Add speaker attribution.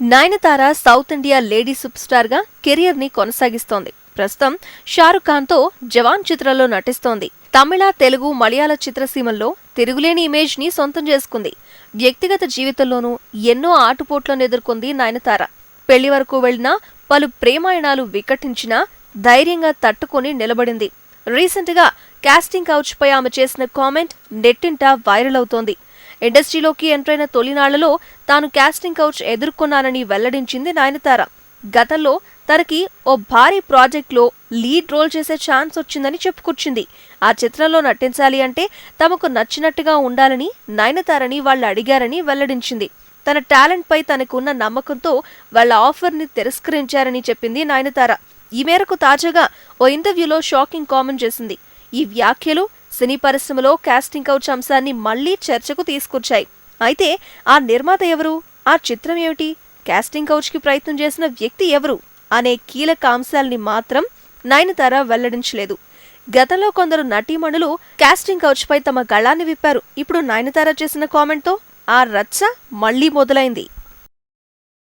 Speaker 1: Nayanthara south India lady super స్టార్గా కెరియర్ని కొనసాగిస్తోంది. ప్రస్తుతం షారుఖ్ ఖాన్తో జవాన్ చిత్రంలో నటిస్తోంది. తమిళ తెలుగు మలయాళ చిత్రసీమల్లో తిరుగులేని ఇమేజ్ని సొంతం చేసుకుంది. వ్యక్తిగత జీవితంలోనూ ఎన్నో ఆటుపోట్లను ఎదుర్కొంది నయనతార. పెళ్ళి వరకు వెళ్ళినా పలు ప్రేమాయణాలు వికటించినా ధైర్యంగా తట్టుకొని నిలబడింది. రీసెంట్గా కాస్టింగ్ కౌచ్ పై ఆమె చేసిన కామెంట్ నెట్టింట వైరల్ అవుతోంది. ఇండస్ట్రీలోకి ఎంట్రైన తొలినాళ్ళలో తాను కాస్టింగ్ కౌచ్ ఎదుర్కొన్నానని వెల్లడించింది నయనతార. గతంలో తనకి ఓ భారీ ప్రాజెక్ట్లో లీడ్ రోల్ చేసే ఛాన్స్ వచ్చిందని చెప్పుకొచ్చింది. ఆ చిత్రంలో నటించాలి అంటే తమకు నచ్చినట్టుగా ఉండాలని నయనతారని వాళ్ళు అడిగారని వెల్లడించింది. తన టాలెంట్పై తనకున్న నమ్మకంతో వాళ్ళ ఆఫర్ని తిరస్కరించారని చెప్పింది నయనతార. ఈ మేరకు తాజాగా ఓ ఇంటర్వ్యూలో షాకింగ్ కామెంట్ చేసింది. ఈ వ్యాఖ్యలు సినీ పరిశ్రమలో కాస్టింగ్ కౌచ్ అంశాన్ని మళ్ళీ చర్చకు తీసుకొచ్చాయి. అయితే ఆ నిర్మాత ఎవరు? ఆ చిత్రం ఏమిటి? కాస్టింగ్ కౌచ్కి ప్రయత్నం చేసిన వ్యక్తి ఎవరు? అనే కీలక అంశాల్ని మాత్రం నయనతార వెల్లడించలేదు. గతంలో కొందరు నటీమణులు కాస్టింగ్ కౌచ్పై తమ గళాన్ని విప్పారు. ఇప్పుడు నయనతార చేసిన కామెంట్తో ఆ రచ్చ మళ్ళీ మొదలైంది.